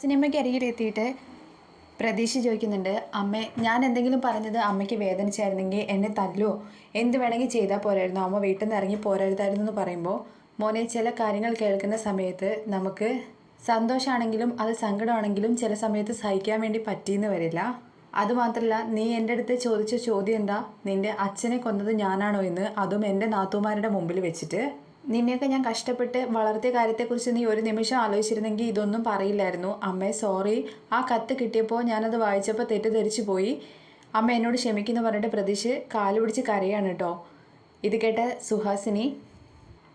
സിനിമയ്ക്ക് അരികിലെത്തിയിട്ട് പ്രതീക്ഷ ചോദിക്കുന്നുണ്ട് അമ്മേ ഞാൻ എന്തെങ്കിലും പറഞ്ഞത് അമ്മയ്ക്ക് വേദനിച്ചായിരുന്നെങ്കിൽ എന്നെ തല്ലുവോ എന്ത് വേണമെങ്കിൽ ചെയ്താൽ പോരായിരുന്നു. അമ്മ വീട്ടിൽ നിന്ന് ഇറങ്ങി പോരായിരുന്നു എന്ന് പറയുമ്പോൾ മോനെ ചില കാര്യങ്ങൾ കേൾക്കുന്ന സമയത്ത് നമുക്ക് സന്തോഷമാണെങ്കിലും അത് സങ്കടമാണെങ്കിലും ചില സമയത്ത് സഹിക്കാൻ വേണ്ടി പറ്റിയെന്ന് വരില്ല. അതുമാത്രമല്ല നീ എന്റെ അടുത്ത് ചോദിച്ച ചോദ്യം എന്താ? നിന്റെ അച്ഛനെ കൊന്നത് ഞാനാണോ? എന്ന് അതും എന്റെ നാത്തുമാരുടെ മുമ്പിൽ വെച്ചിട്ട് നിന്നെയൊക്കെ ഞാൻ കഷ്ടപ്പെട്ട് വളർത്തിയ കാര്യത്തെക്കുറിച്ച് നീ ഒരു നിമിഷം ആലോചിച്ചിരുന്നെങ്കിൽ ഇതൊന്നും പറയില്ലായിരുന്നു. അമ്മേ സോറി ആ കത്ത് കിട്ടിയപ്പോൾ ഞാനത് വായിച്ചപ്പോൾ തെറ്റിദ്ധരിച്ചു പോയി. അമ്മ എന്നോട് ക്ഷമിക്കുന്നു പറഞ്ഞിട്ട് പ്രതീക്ഷ കാൽ പിടിച്ച് കരയാണ് കേട്ടോ ഇത് കേട്ട സുഹാസിനി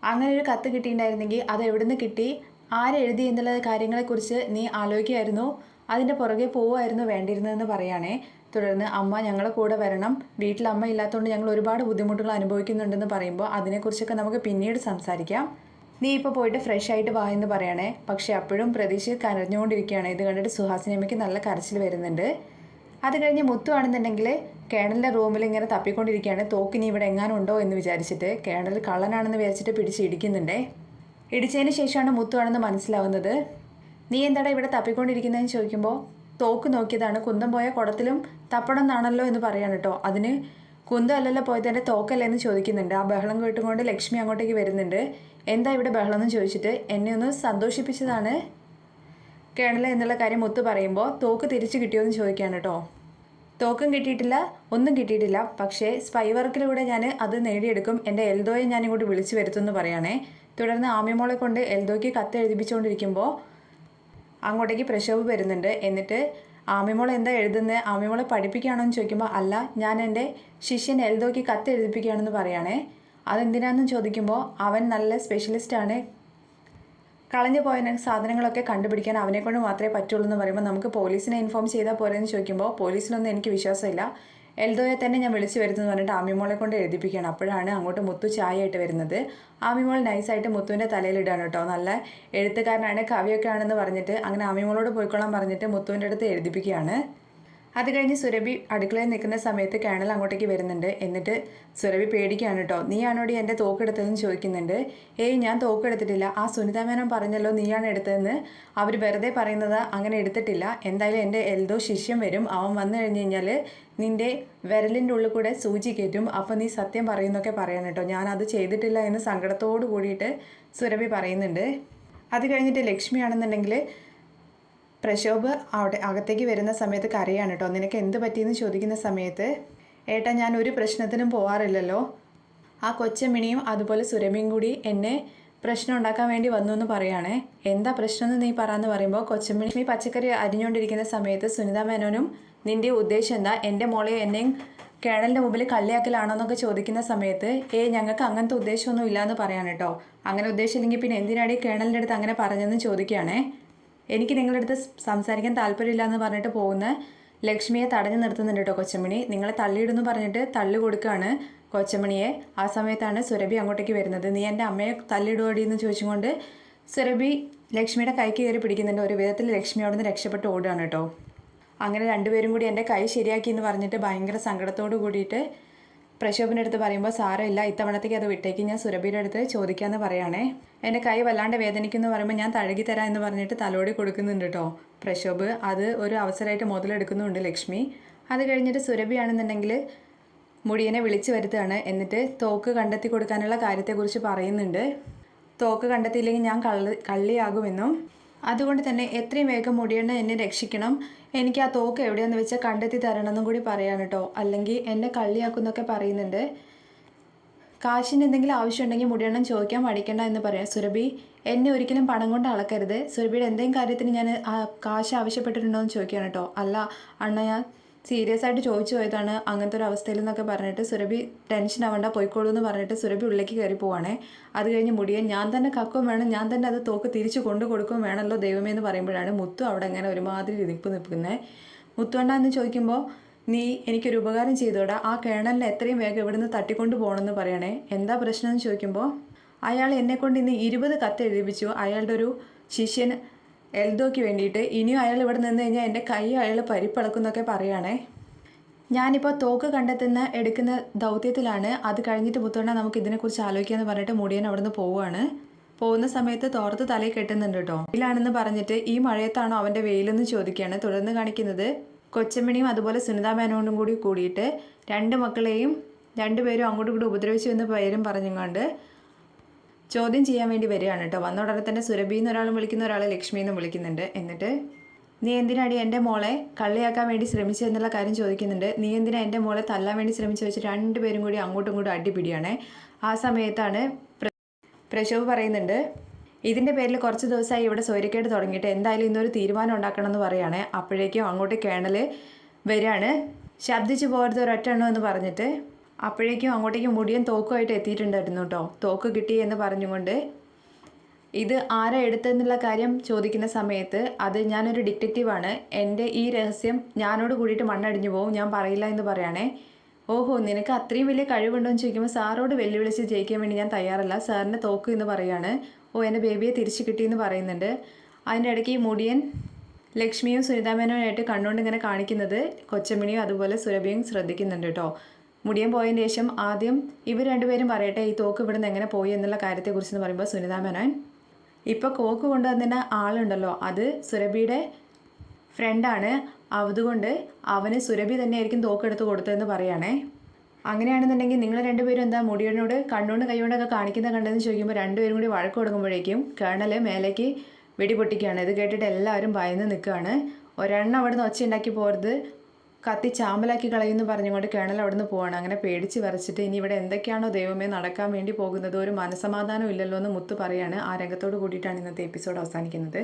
അങ്ങനെ ഒരു കത്ത് കിട്ടിയിട്ടുണ്ടായിരുന്നെങ്കിൽ അത് എവിടെ നിന്ന് കിട്ടി ആരെഴുതി എന്നുള്ള കാര്യങ്ങളെക്കുറിച്ച് നീ ആലോചിക്കുമായിരുന്നു അതിന്റെ പുറകെ പോവുമായിരുന്നു വേണ്ടിയിരുന്നതെന്ന് പറയുകയാണേ തുടർന്ന് അമ്മ ഞങ്ങളെ കൂടെ വരണം. വീട്ടിൽ അമ്മ ഇല്ലാത്തതുകൊണ്ട് ഞങ്ങൾ ഒരുപാട് ബുദ്ധിമുട്ടുകൾ അനുഭവിക്കുന്നുണ്ടെന്ന് പറയുമ്പോൾ അതിനെക്കുറിച്ചൊക്കെ നമുക്ക് പിന്നീട് സംസാരിക്കാം. നീ ഇപ്പോൾ പോയിട്ട് ഫ്രഷ് ആയിട്ട് വാ എന്ന് പറയണേ. പക്ഷേ അപ്പോഴും പ്രതീക്ഷ കരഞ്ഞുകൊണ്ടിരിക്കുകയാണ്. ഇത് കണ്ടിട്ട് സുഹാസിനിയമ്മയ്ക്ക് നല്ല കരച്ചിൽ വരുന്നുണ്ട്. അത് കഴിഞ്ഞ് മുത്തു ആണെന്നുണ്ടെങ്കിൽ കേണലിന്റെ റൂമിൽ ഇങ്ങനെ തപ്പിക്കൊണ്ടിരിക്കുകയാണ്. തോക്കിനി ഇവിടെ എങ്ങാനും ഉണ്ടോ എന്ന് വിചാരിച്ചിട്ട് കേണൽ കള്ളനാണെന്ന് വിചാരിച്ചിട്ട് പിടിച്ച് ഇടിക്കുന്നുണ്ടേ. ഇടിച്ചതിന് ശേഷമാണ് മുത്തു ആണെന്ന് മനസ്സിലാവുന്നത്. നീ എന്താടാ ഇവിടെ തപ്പിക്കൊണ്ടിരിക്കുന്നതെന്ന് ചോദിക്കുമ്പോൾ തോക്ക് നോക്കിയതാണ്. കുന്തം പോയ കുടത്തിലും തപ്പണം എന്നാണല്ലോ എന്ന് പറയാണ് കേട്ടോ അതിന് കുന്തം അല്ലല്ലോ പോയത് എന്റെ തോക്കല്ലേ എന്ന് ചോദിക്കുന്നുണ്ട്. ആ ബഹളം കേട്ടുകൊണ്ട് ലക്ഷ്മി അങ്ങോട്ടേക്ക് വരുന്നുണ്ട്. എന്താ ഇവിടെ ബഹളം എന്ന് ചോദിച്ചിട്ട് എന്നെ ഒന്ന് സന്തോഷിപ്പിച്ചതാണ് കേണൽ എന്നുള്ള കാര്യം ഒത്തു പറയുമ്പോൾ തോക്ക് തിരിച്ചു കിട്ടിയോ എന്ന് ചോദിക്കുകയാണ് കേട്ടോ തോക്കും കിട്ടിയിട്ടില്ല ഒന്നും കിട്ടിയിട്ടില്ല. പക്ഷേ സ്പൈ വർക്കിലൂടെ ഞാൻ അത് നേടിയെടുക്കും. എന്റെ എൽദോയെ ഞാൻ ഇങ്ങോട്ട് വിളിച്ചു വരുത്തുമെന്ന് പറയുകയാണേ തുടർന്ന് ആമിമോളെ കൊണ്ട് എൽദോയ്ക്ക് കത്ത് എഴുതിപ്പിച്ചുകൊണ്ടിരിക്കുമ്പോൾ അങ്ങോട്ടേക്ക് പ്രക്ഷോഭ് വരുന്നുണ്ട്. എന്നിട്ട് ആമിമോൾ എന്താ എഴുതുന്നത് ആമിമോളെ പഠിപ്പിക്കുകയാണോ? എന്ന് ചോദിക്കുമ്പോൾ അല്ല ഞാൻ എന്റെ ശിഷ്യൻ എൽദോയ്ക്ക് കത്ത് എഴുതിപ്പിക്കുകയാണെന്ന് പറയുകയാണേ അതെന്തിനാണെന്ന് ചോദിക്കുമ്പോൾ അവൻ നല്ല സ്പെഷ്യലിസ്റ്റാണ് കളഞ്ഞു പോയ സാധനങ്ങളൊക്കെ കണ്ടുപിടിക്കാൻ അവനെക്കൊണ്ട് മാത്രമേ പറ്റുള്ളൂ എന്ന് പറയുമ്പോൾ നമുക്ക് പോലീസിനെ ഇൻഫോം ചെയ്താൽ പോരെന്ന് ചോദിക്കുമ്പോൾ പോലീസിനൊന്നും എനിക്ക് വിശ്വാസമില്ല. എൽദോയെ തന്നെ ഞാൻ വിളിച്ചു വരുത്തുന്നു പറഞ്ഞിട്ട് ആമിമോളെ കൊണ്ട് എഴുതിപ്പിക്കണം അപ്പോഴാണ് അങ്ങോട്ട് മുത്തു ചായയായിട്ട് വരുന്നത്. ആമിമോൾ നൈസായിട്ട് മുത്തുവിന്റെ തലയിലിടാണ് കേട്ടോ. നല്ല എഴുത്തുകാരനാണ് കവിയൊക്കെ ആണെന്ന് പറഞ്ഞിട്ട് അങ്ങനെ ആമിമോളോട് പോയിക്കൊള്ളാൻ പറഞ്ഞിട്ട് മുത്തുവിന്റെ അടുത്ത് എഴുതിപ്പിക്കുകയാണ്. അത് കഴിഞ്ഞ് സുരഭി അടുക്കളയിൽ നിൽക്കുന്ന സമയത്ത് കേണൽ അങ്ങോട്ടേക്ക് വരുന്നുണ്ട്. എന്നിട്ട് സുരഭി പേടിക്കുകയാണ് കേട്ടോ നീയാണോടി എന്റെ തോക്കെടുത്തതെന്ന് ചോദിക്കുന്നുണ്ട്? ഏയ് ഞാൻ തോക്കെടുത്തിട്ടില്ല ആ സുനിത മേനോൻ പറഞ്ഞല്ലോ നീയാണ് എടുത്തതെന്ന്. അവർ വെറുതെ പറയുന്നത് അങ്ങനെ എടുത്തിട്ടില്ല. എന്തായാലും എന്റെ എൽദോ ശിഷ്യം വരും. അവൻ വന്നു കഴിഞ്ഞ് കഴിഞ്ഞാൽ നിന്റെ വിരലിന്റെ ഉള്ളിൽ കൂടെ സൂചി കയറ്റും. അപ്പോൾ നീ സത്യം പറയുന്നൊക്കെ പറയണം കേട്ടോ ഞാനത് ചെയ്തിട്ടില്ല എന്ന് സങ്കടത്തോട് കൂടിയിട്ട് സുരഭി പറയുന്നുണ്ട്. അത് കഴിഞ്ഞിട്ട് ലക്ഷ്മിയാണെന്നുണ്ടെങ്കിൽ പ്രശോഭ് അവിടെ അകത്തേക്ക് വരുന്ന സമയത്ത് കരയാണ് കേട്ടോ നിനക്ക് എന്ത് പറ്റിയെന്ന് ചോദിക്കുന്ന സമയത്ത് ഏട്ടാ ഞാൻ ഒരു പ്രശ്നത്തിനും പോവാറില്ലല്ലോ. ആ കൊച്ചമ്മിണിയും അതുപോലെ സുരമിയും കൂടി എന്നെ പ്രശ്നം ഉണ്ടാക്കാൻ വേണ്ടി വന്നു എന്ന് പറയുകയാണേ എന്താ പ്രശ്നം എന്ന് നീ പറയാന്ന് പറയുമ്പോൾ കൊച്ചമ്മിണി നീ പച്ചക്കറി അരിഞ്ഞുകൊണ്ടിരിക്കുന്ന സമയത്ത് സുനിത മേനോനും നിന്റെ ഉദ്ദേശം എന്താ? എന്റെ മോളെ എന്നെയും കേണലിന്റെ മുമ്പിൽ കള്ളിയാക്കലാണോ എന്നൊക്കെ ചോദിക്കുന്ന സമയത്ത് ഏ ഞങ്ങൾക്ക് അങ്ങനത്തെ ഉദ്ദേശമൊന്നും ഇല്ലയെന്ന് പറയാൻ കേട്ടോ അങ്ങനെ ഉദ്ദേശമില്ലെങ്കിൽ പിന്നെ എന്തിനാണ് ഈ കേണലിന്റെ അടുത്ത് അങ്ങനെ പറഞ്ഞതെന്ന് ചോദിക്കുകയാണേ? എനിക്ക് നിങ്ങളുടെ അടുത്ത് സംസാരിക്കാൻ താല്പര്യമില്ല എന്ന് പറഞ്ഞിട്ട് പോകുന്ന ലക്ഷ്മിയെ തടഞ്ഞു നിർത്തുന്നുണ്ട് കേട്ടോ കൊച്ചമണി. നിങ്ങളെ തള്ളിയിടുന്നു പറഞ്ഞിട്ട് തള്ളി കൊടുക്കുകയാണ് കൊച്ചമണിയെ. ആ സമയത്താണ് സുരഭി അങ്ങോട്ടേക്ക് വരുന്നത്. നീ എന്റെ അമ്മയെ തള്ളിയിടുവടി എന്ന് ചോദിച്ചുകൊണ്ട് സുരഭി ലക്ഷ്മിയുടെ കൈക്ക് കയറി പിടിക്കുന്നുണ്ട്. ഒരു വിധത്തിൽ ലക്ഷ്മി അവിടെ നിന്ന് രക്ഷപ്പെട്ട് ഓടുകയാണ് കേട്ടോ. അങ്ങനെ രണ്ടുപേരും കൂടി എന്റെ കൈ ശരിയാക്കി എന്ന് പറഞ്ഞിട്ട് ഭയങ്കര സങ്കടത്തോട് കൂടിയിട്ട് പ്രശോഭിന്റെ അടുത്ത് പറയുമ്പോൾ സാരമില്ല ഇത്തവണത്തേക്ക് അത് വിട്ടേക്ക്. ഞാൻ സുരഭിയുടെ അടുത്ത് ചോദിക്കാമെന്ന് പറയുകയാണേ എന്റെ കൈ വല്ലാണ്ട് വേദനിക്കുന്നു പറയുമ്പോൾ ഞാൻ തഴുകി തരാം എന്ന് പറഞ്ഞിട്ട് തലോടി കൊടുക്കുന്നുണ്ട് കേട്ടോ പ്രശോഭ് അത് ഒരു അവസരമായിട്ട് മുതലെടുക്കുന്നുണ്ട് ലക്ഷ്മി. അത് കഴിഞ്ഞിട്ട് സുരഭിയാണെന്നുണ്ടെങ്കിൽ മുടിയനെ വിളിച്ചു വരുത്തുകയാണ്. എന്നിട്ട് തോക്ക് കണ്ടെത്തി കൊടുക്കാനുള്ള കാര്യത്തെക്കുറിച്ച് പറയുന്നുണ്ട്. തോക്ക് കണ്ടെത്തിയില്ലെങ്കിൽ ഞാൻ കള്ളി കള്ളിയാകുമെന്നും അതുകൊണ്ട് തന്നെ എത്രയും വേഗം മുടിയണ്ണ എന്നെ രക്ഷിക്കണം. എനിക്ക് ആ തോക്ക് എവിടെയാന്ന് വെച്ചാൽ കണ്ടെത്തി തരണമെന്നും കൂടി പറയാൻ കേട്ടോ അല്ലെങ്കിൽ എന്നെ കള്ളിയാക്കുന്നൊക്കെ പറയുന്നുണ്ട്. കാശിന് എന്തെങ്കിലും ആവശ്യമുണ്ടെങ്കിൽ മുടിയണ്ണം ചോദിക്കാൻ മടിക്കണ്ട എന്ന് പറയാം സുരഭി. എന്നെ ഒരിക്കലും പണം കൊണ്ട് അളക്കരുത്. സുരഭിയുടെ എന്തെങ്കിലും കാര്യത്തിന് ഞാൻ കാശ് ആവശ്യപ്പെട്ടിട്ടുണ്ടോ എന്ന് ചോദിക്കുകയാണ് കേട്ടോ അല്ല അണ്ണ ഞാൻ സീരിയസ് ആയിട്ട് ചോദിച്ചു പോയതാണ് അങ്ങനത്തെ ഒരു അവസ്ഥയിൽ എന്നൊക്കെ പറഞ്ഞിട്ട് സുരഭി ടെൻഷൻ ആവണ്ട പോയിക്കോളൂ എന്ന് പറഞ്ഞിട്ട് സുരഭി ഉള്ളിലേക്ക് കയറി പോവാണേ. അത് കഴിഞ്ഞ് മുടിയൻ ഞാൻ തന്നെ കക്കും വേണം ഞാൻ തന്നെ അത് തോക്ക് തിരിച്ചു കൊണ്ടു കൊടുക്കും വേണമല്ലോ ദൈവമേ എന്ന് പറയുമ്പോഴാണ് മുത്തു അവിടെ ഇങ്ങനെ ഒരുമാതിരി നിപ്പ് നിൽക്കുന്നത് മുത്തുവണ്ണ എന്ന് ചോദിക്കുമ്പോൾ നീ എനിക്കൊരു ഉപകാരം ചെയ്തോടാ ആ കേണലിനെ എത്രയും വേഗം ഇവിടുന്ന് തട്ടിക്കൊണ്ട് പോകണമെന്ന് പറയണേ. എന്താ പ്രശ്നം? എന്ന് ചോദിക്കുമ്പോൾ അയാൾ എന്നെക്കൊണ്ട് ഇന്ന് ഇരുപത് കത്ത് എഴുതിപ്പിച്ചു. അയാളുടെ ഒരു ശിഷ്യൻ എൽദോയ്ക്ക് വേണ്ടിയിട്ട്. ഇനിയും അയാൾ ഇവിടെ നിന്ന് കഴിഞ്ഞാൽ എന്റെ കൈ അയാൾ പരിപ്പളക്കുന്നൊക്കെ പറയുകയാണേ ഞാനിപ്പോൾ തോക്ക് കണ്ടെത്തുന്ന എടുക്കുന്ന ദൗത്യത്തിലാണ്. അത് കഴിഞ്ഞിട്ട് മുത്തോണ്ട നമുക്ക് ഇതിനെക്കുറിച്ച് ആലോചിക്കാമെന്ന് പറഞ്ഞിട്ട് മുടിയൻ അവിടെ നിന്ന് പോവുകയാണ്. പോകുന്ന സമയത്ത് തോർത്ത് തലയിൽ കെട്ടുന്നുണ്ട് കേട്ടോ. വെയിലാണെന്ന് പറഞ്ഞിട്ട് ഈ മഴയത്താണോ അവന്റെ വെയിലെന്ന് ചോദിക്കുകയാണ്. തുടർന്ന് കാണിക്കുന്നത് കൊച്ചമ്മണിയും അതുപോലെ സുനിതാ മേനോണ്ടും കൂടി കൂടിയിട്ട് രണ്ട് മക്കളെയും രണ്ടുപേരും അങ്ങോട്ടും ഇങ്ങോട്ടും ഉപദ്രവിച്ചു എന്ന് പേരും പറഞ്ഞുകൊണ്ട് ചോദ്യം ചെയ്യാൻ വേണ്ടി വരികയാണ് കേട്ടോ. വന്ന ഉടനെ തന്നെ സുരഭി എന്നൊരാളും വിളിക്കുന്ന ഒരാളെ ലക്ഷ്മി എന്നും വിളിക്കുന്നുണ്ട്. എന്നിട്ട് നീ എന്തിനാടി എന്റെ മോളെ കള്ളിയാക്കാൻ വേണ്ടി ശ്രമിച്ചു എന്നുള്ള കാര്യം ചോദിക്കുന്നുണ്ട്. നീ എന്തിനാ എന്റെ മോളെ തല്ലാൻ വേണ്ടി ശ്രമിച്ചു വെച്ച് രണ്ടുപേരും കൂടി അങ്ങോട്ടും ഇങ്ങോട്ടും അടിപിടിയാണേ. ആ സമയത്താണ് പ്രശോഭ് പറയുന്നുണ്ട് ഇതിന്റെ പേരിൽ കുറച്ച് ദിവസമായി ഇവിടെ സൗര്യക്കേട് തുടങ്ങിയിട്ട് എന്തായാലും ഇന്നൊരു തീരുമാനം ഉണ്ടാക്കണം എന്ന് പറയുകയാണേ അപ്പോഴേക്കും അങ്ങോട്ട് കേണൽ വരികയാണ്. ശബ്ദിച്ചു പോകരുത് ഒരൊറ്റ എന്ന് പറഞ്ഞിട്ട് അപ്പോഴേക്കും അങ്ങോട്ടേക്ക് മുടിയൻ തോക്കുമായിട്ട് എത്തിയിട്ടുണ്ടായിരുന്നു കേട്ടോ. തോക്ക് കിട്ടി എന്ന് പറഞ്ഞുകൊണ്ട് ഇത് ആരാ എടുത്തെന്നുള്ള കാര്യം ചോദിക്കുന്ന സമയത്ത് അത് ഞാനൊരു ഡിറ്റക്റ്റീവാണ് എന്റെ ഈ രഹസ്യം ഞാനോട് കൂടിയിട്ട് മണ്ണടിഞ്ഞു പോകും ഞാൻ പറയില്ല എന്ന് പറയുകയാണേ ഓഹോ നിനക്ക് അത്രയും വലിയ കഴിവുണ്ടോ എന്ന് ചോദിക്കുമ്പോൾ സാറോട് വെല്ലുവിളിച്ച് ജയിക്കാൻ വേണ്ടി ഞാൻ തയ്യാറല്ല. സാറിന്റെ തോക്ക് എന്ന് പറയാണ്. ഓ എന്റെ ബേബിയെ തിരിച്ചു കിട്ടി എന്ന് പറയുന്നുണ്ട്. അതിന്റെ ഇടയ്ക്ക് ഈ മുടിയൻ ലക്ഷ്മിയും സുനിതാമേനോനായിട്ട് കണ്ണുകൊണ്ട് ഇങ്ങനെ കാണിക്കുന്നത് കൊച്ചമണിയും അതുപോലെ സുരഭിയും ശ്രദ്ധിക്കുന്നുണ്ട് കേട്ടോ. മുടിയൻ പോയതിന് ശേഷം ആദ്യം ഇവർ രണ്ടുപേരും പറയട്ടെ ഈ തോക്ക് ഇവിടുന്ന് എങ്ങനെ പോയി എന്നുള്ള കാര്യത്തെക്കുറിച്ച് എന്ന് പറയുമ്പോൾ സുനിതാമേനോൻ ഇപ്പോൾ കോക്ക് കൊണ്ടുവന്ന ആളുണ്ടല്ലോ അത് സുരഭിയുടെ ഫ്രണ്ടാണ് അതുകൊണ്ട് അവന് സുരഭി തന്നെയായിരിക്കും തോക്കെടുത്ത് കൊടുത്തതെന്ന് പറയുകയാണേ അങ്ങനെയാണെന്നുണ്ടെങ്കിൽ നിങ്ങൾ രണ്ടുപേരും എന്താ മുടിയനോട് കണ്ണുകൊണ്ട് കൈകൊണ്ടൊക്കെ കാണിക്കുന്ന കണ്ടതെന്ന് ചോദിക്കുമ്പോൾ രണ്ടുപേരും കൂടി വഴക്ക് കൊടുക്കുമ്പോഴേക്കും കേണൽ മേലേക്ക് വെടിപൊട്ടിക്കുകയാണ്. ഇത് കേട്ടിട്ട് എല്ലാവരും ഭയന്ന് നിൽക്കുകയാണ്. ഒരെണ്ണം അവിടുന്ന് ഒച്ച ഉണ്ടാക്കി പോരുത്. കത്തി ചാമ്പലാക്കി കളയുമെന്ന് പറഞ്ഞുകൊണ്ട് കേണൽ അവിടുന്ന് പോവാണ്. അങ്ങനെ പേടിച്ച് വരച്ചിട്ട് ഇനി ഇവിടെ എന്തൊക്കെയാണോ ദൈവമേ നടക്കാൻ വേണ്ടി പോകുന്നത്? ഒരു മനസമാധാനം ഇല്ലല്ലോ എന്ന് മുത്ത് പറയാണ്. ആ രംഗത്തോട് കൂടിയിട്ടാണ് ഇന്നത്തെ എപ്പിസോഡ് അവസാനിക്കുന്നത്.